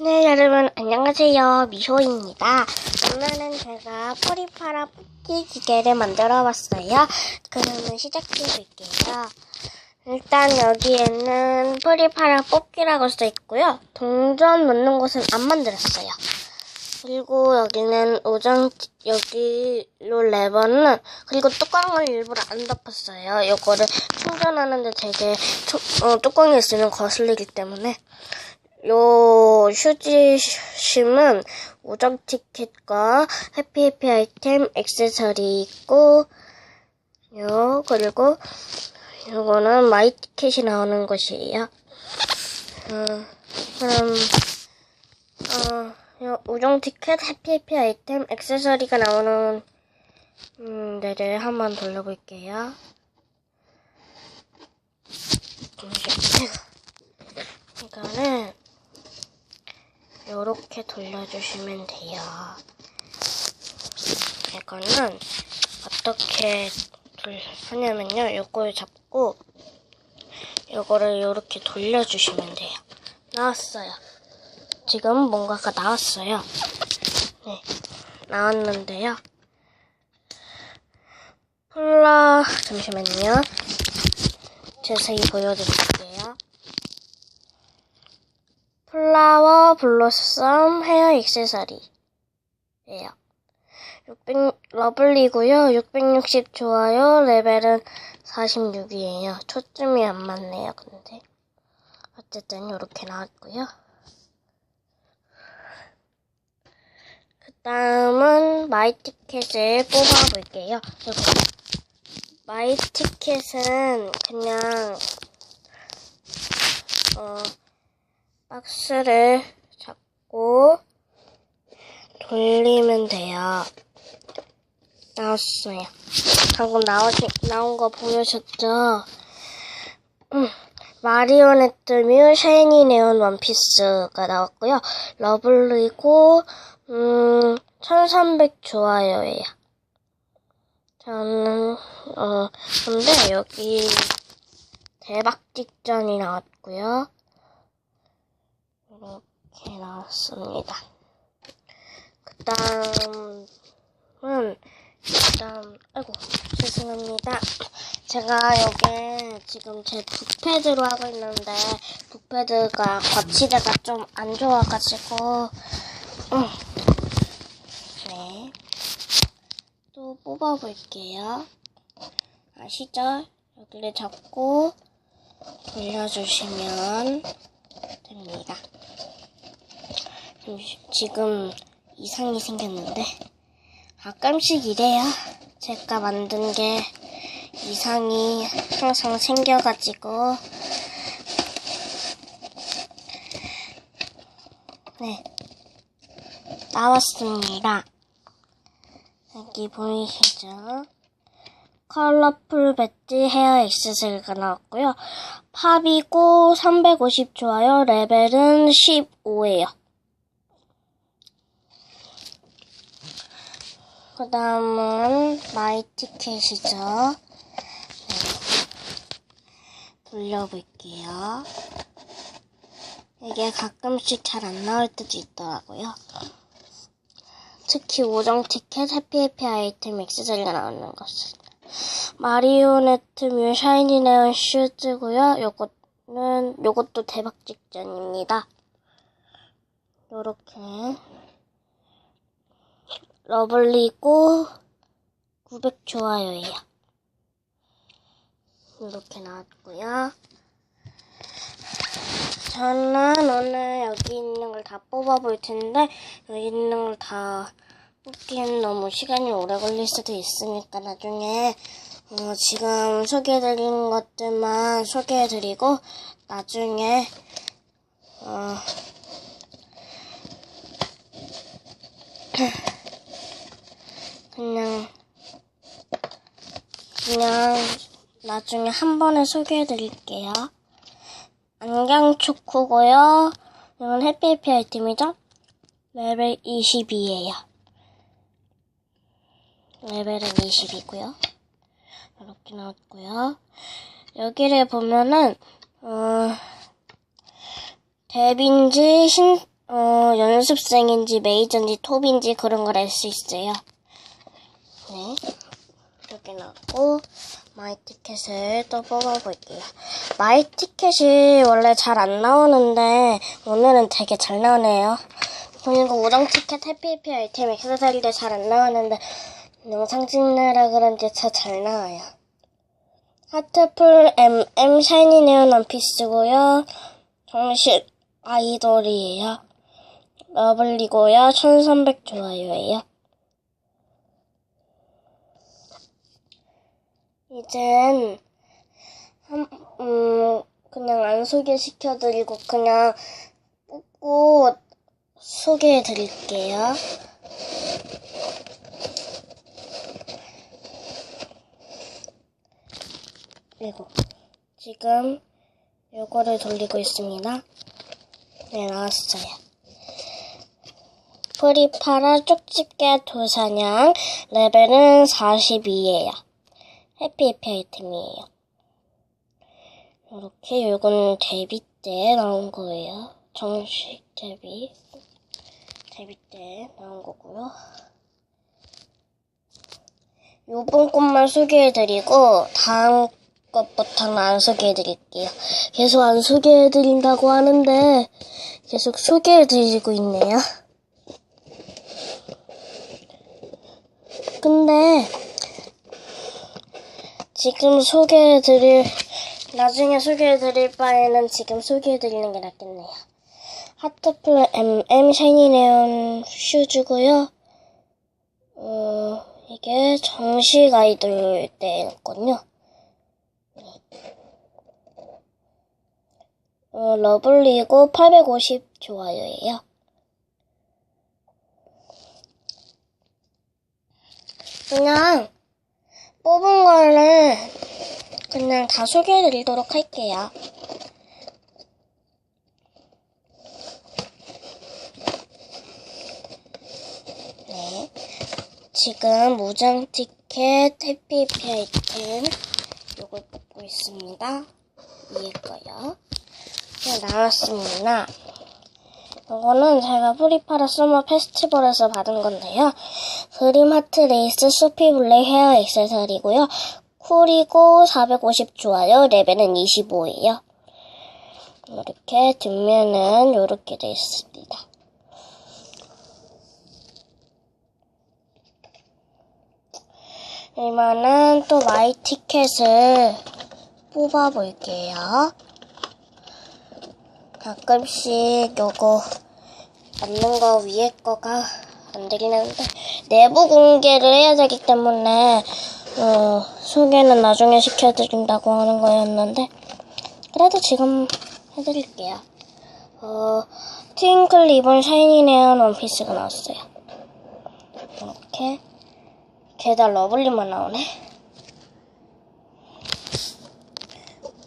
네, 여러분, 안녕하세요. 미호입니다. 오늘은 제가 포리파라 뽑기 기계를 만들어 봤어요. 그러면 시작해 볼게요. 일단 여기에는 포리파라 뽑기라고 써 있고요. 동전 넣는 곳은 안 만들었어요. 그리고 여기는 오전, 여기로 레버는, 그리고 뚜껑을 일부러 안 덮었어요. 이거를 충전하는데 되게, 뚜- 어, 뚜껑이 있으면 거슬리기 때문에. 요 휴지심은 우정 티켓과 해피해피 아이템 액세서리 있고 요 그리고 요거는 마이 티켓이 나오는 것이에요. 어, 그럼 어, 요 우정 티켓 해피해피 아이템 액세서리가 나오는 음, 네를 한번 돌려볼게요. 이거는 요렇게 돌려주시면 돼요. 이거는 어떻게 돌- 하냐면요. 요걸 잡고 요거를 요렇게 돌려주시면 돼요. 나왔어요. 지금 뭔가가 나왔어요. 네, 나왔는데요. 폴라 잠시만요. 자세히 보여드릴게요. 플라워 블로썸 헤어 액세서리예요. 600 러블리고요. 660 좋아요. 레벨은 46이에요. 초점이 안 맞네요. 근데 어쨌든 이렇게 나왔고요. 그 다음은 마이 티켓을 뽑아볼게요. 여기. 마이 티켓은 그냥 어 박스를 잡고 돌리면 돼요. 나왔어요. 방금 나오시, 나온 거 보여셨죠? 음, 마리오네트 뮤 샤이니 네온 원피스가 나왔고요. 러블리고, 음, 1300 좋아요예요. 저는, 어, 근데 여기 대박 직전이 나왔고요. 이렇게 나왔습니다. 그 다음은, 일단, 아이고, 죄송합니다. 제가 여기 지금 제 북패드로 하고 있는데, 북패드가 거치대가 좀 안 좋아가지고, 음. 네. 또 뽑아볼게요. 아시죠? 여기를 잡고 돌려주시면 됩니다. 지금 이상이 생겼는데 가끔씩 이래요. 제가 만든 게 이상이 항상 생겨가지고 네 나왔습니다. 여기 보이시죠? 컬러풀 배지 헤어 액세서리가 나왔고요. 팝이고 350 좋아요. 레벨은 15예요. 그 다음은 마이 티켓이죠. 네. 돌려볼게요. 이게 가끔씩 잘 안 나올 때도 있더라고요. 특히 오정 티켓, 해피해피 아이템 액세서리가 나오는 것은 마리오네트 뮤 샤이니 네온 슈즈고요. 요거는 요것도 대박 직전입니다. 요렇게 러블리고 900 좋아요예요. 이렇게 나왔고요. 저는 오늘 여기 있는 걸 다 뽑아볼 텐데 여기 있는 걸 다 뽑기엔 너무 시간이 오래 걸릴 수도 있으니까 나중에 어, 지금 소개해드리는 것들만 소개해드리고 나중에 어, 그냥 그냥 나중에 한 번에 소개해 드릴게요. 안경 초코고요. 이건 해피해피 아이템이죠? 레벨 20이에요. 레벨은 20이고요. 이렇게 나왔고요. 여기를 보면은 어, 데빈지 신 어, 연습생인지 메이저인지 톱인지 그런 걸 알 수 있어요. 네. 나고 마이티켓을 또 뽑아볼게요. 마이티켓이 원래 잘 안 나오는데 오늘은 되게 잘 나오네요. 그리고 우정 티켓 해피해피 아이템 액세서리도 잘안 나오는데 영상 찍느라 그런지 더잘 나와요. 하트풀 MM 샤이니 네온 원피스고요. 정식 아이돌이에요. 러블리고요. 1300 좋아요예요. 이젠 한, 음, 그냥 안 소개시켜드리고 그냥 뽑고 소개해드릴게요. 그리고 지금 요거를 돌리고 있습니다. 네, 나왔어요. 프리파라 쪽집게 도사냥 레벨은 42예요. 해피해피 아이템이에요. 이렇게 요건 데뷔 때 나온 거예요. 정식 데뷔. 데뷔 때 나온 거고요. 요번 것만 소개해드리고 다음 것부터는 안 소개해드릴게요. 계속 안 소개해드린다고 하는데 계속 소개해드리고 있네요. 근데 지금 소개해드릴 나중에 소개해드릴 바에는 지금 소개해드리는 게 낫겠네요. 하트플 MM 샤이니 네온 슈즈고요. 어, 이게 정식 아이돌 때였거든요. 어, 러블리고 850 좋아요예요. 그냥 뽑은 거를 그냥 다 소개해 드리도록 할게요. 네. 지금 무장 티켓 해피해피 아이템 요걸 뽑고 있습니다. 위에 거요. 네, 나왔습니다. 이거는 제가 프리파라 서머 페스티벌에서 받은 건데요. 그림 하트 레이스 소피 블랙 헤어 액세서리고요. 쿨이고 450 좋아요. 레벨은 25예요. 이렇게 뒷면은 이렇게 되어 있습니다. 이번엔 또 마이 티켓을 뽑아볼게요. 가끔씩 요거 맞는 거 위에 거가 안 되는데 내부 공개를 해야 되기 때문에 어, 소개는 나중에 시켜드린다고 하는 거였는데 그래도 지금 해드릴게요. 어, 트윙클 리본 샤이니 네온 원피스가 나왔어요. 이렇게 게다 러블리만 나오네.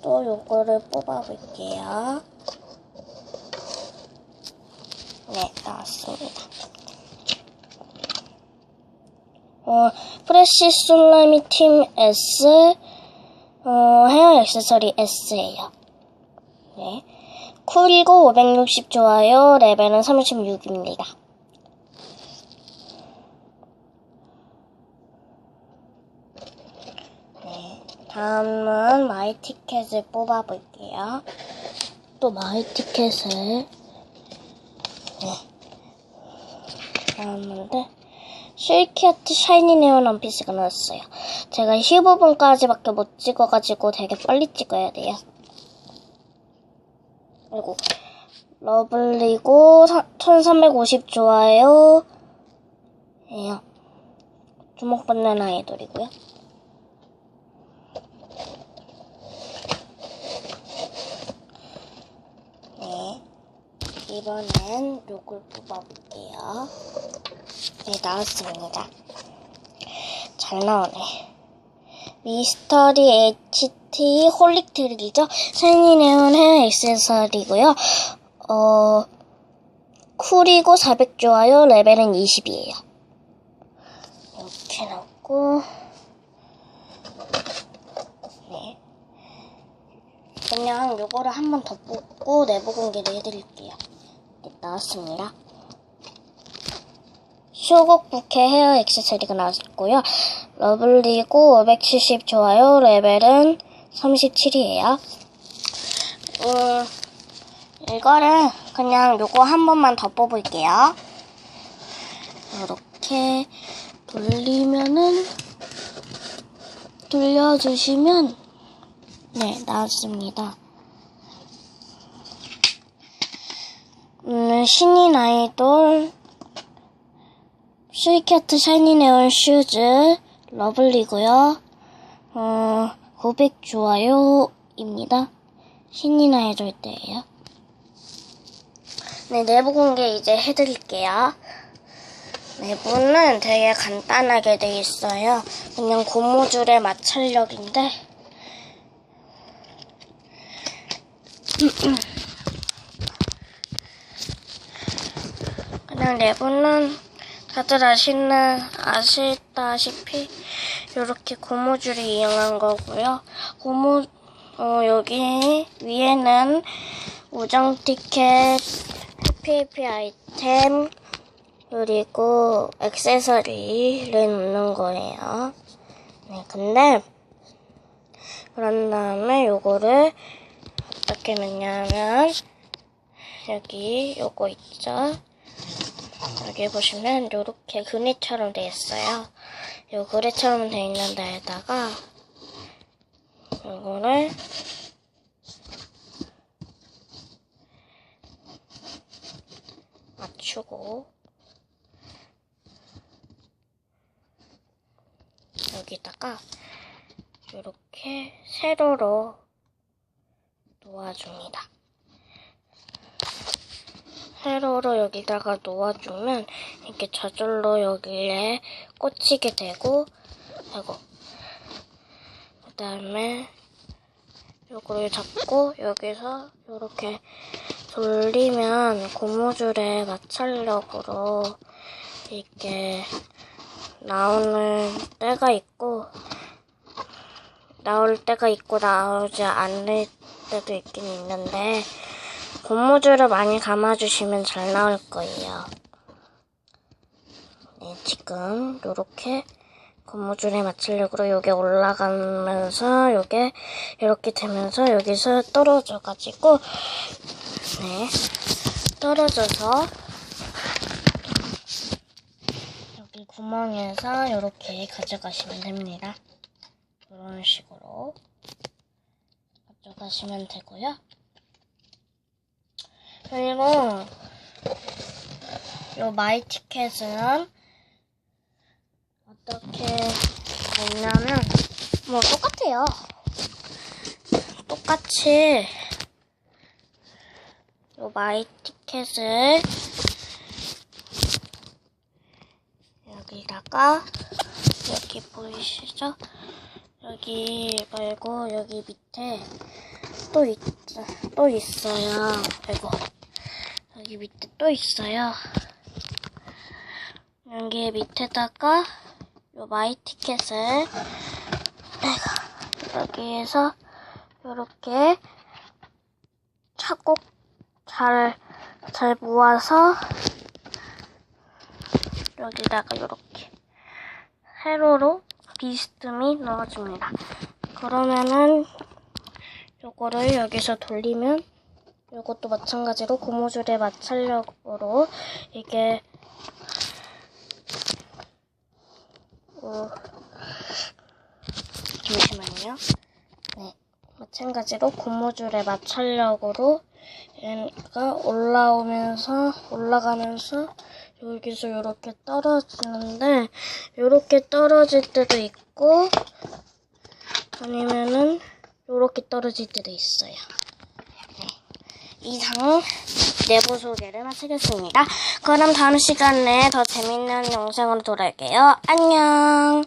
또 요거를 뽑아볼게요. 네, 나왔습니다. 어, 프레시 솔라미 팀 S, 어, 헤어 액세서리 S예요. 네. 쿨이고 560 좋아요. 레벨은 36입니다. 네. 다음은 마이 티켓을 뽑아볼게요. 또 마이 티켓을 네. 나왔는데 실키아트 샤이니 네온 원피스가 나왔어요. 제가 15분까지밖에 못 찍어가지고 되게 빨리 찍어야 돼요. 그리고 러블리고 1350 좋아요. 예요. 주목받는 아이돌이고요. 네. 이번엔 요걸 뽑아볼게요. 네, 나왔습니다. 잘 나오네. 미스터리 HT 홀릭 트릭이죠. 샤이니 네온 헤어 액세서리고요. 어, 쿨이고 400 좋아요. 레벨은 20이에요. 이렇게 넣고 네. 그냥 요거를 한번 더 뽑고 내부 공개를 해드릴게요. 네, 나왔습니다. 쇼곡 부케 헤어 액세서리가 나왔고요. 러블리고 570 좋아요. 레벨은 37이에요. 음, 이거를 그냥 요거 한 번만 더 뽑을게요. 이렇게 돌리면은 돌려주시면 네 나왔습니다. 음, 신인 아이돌 스위캐트 샤이니 네온 슈즈 러블리고요. 어, 900 좋아요입니다. 신인 아이돌 때예요. 네, 내부 공개 이제 해드릴게요. 내부는 되게 간단하게 돼 있어요. 그냥 고무줄의 마찰력인데 그냥 내부는 다들 아시는 아시다시피 이렇게 고무줄이 이용한 거고요. 고무 어, 여기 위에는 우정 티켓, 해피해피 아이템 그리고 액세서리를 놓는 거예요. 네, 근데 그런 다음에 요거를 어떻게 놓냐면 여기 요거 있죠? 여기 보시면 요렇게 그네처럼 돼 있어요. 요 그네처럼 돼 있는 데에다가 요거를 맞추고 여기다가 이렇게 세로로 놓아줍니다. 세로로 여기다가 놓아주면 이렇게 저절로 여기에 꽂히게 되고 하고. 그 다음에 요거를 잡고 여기서 이렇게 돌리면 고무줄의 마찰력으로 이렇게 나오는 때가 있고 나올 때가 있고 나오지 않을 때도 있긴 있는데 고무줄을 많이 감아주시면 잘 나올 거예요. 네, 지금 요렇게 고무줄에 맞추려고 요게 올라가면서 요게 이렇게 되면서 여기서 떨어져 가지고 네 떨어져서 여기 구멍에서 이렇게 가져가시면 됩니다. 이런 식으로 가져가시면 되고요. 그리고 요 마이 티켓은 어떻게 되냐면 뭐 똑같아요. 똑같이 요 마이 티켓을 여기다가 여기 보이시죠? 여기 말고 여기 밑에 또 있, 또 있어요. 아이고 여기 밑에 또 있어요. 여기 밑에다가 요 마이 티켓을 내가 여기에서 이렇게 차곡 잘, 잘 모아서 여기다가 이렇게 세로로 비스듬히 넣어줍니다. 그러면은 요거를 여기서 돌리면 요것도 마찬가지로 고무줄의 마찰력으로 이게 어, 잠시만요. 네, 마찬가지로 고무줄의 마찰력으로 얘가 올라오면서 올라가면서 여기서 이렇게 떨어지는데 이렇게 떨어질 때도 있고 아니면은 이렇게 떨어질 때도 있어요. 네. 이상 내부 소개를 마치겠습니다. 그럼 다음 시간에 더 재밌는 영상으로 돌아올게요. 안녕.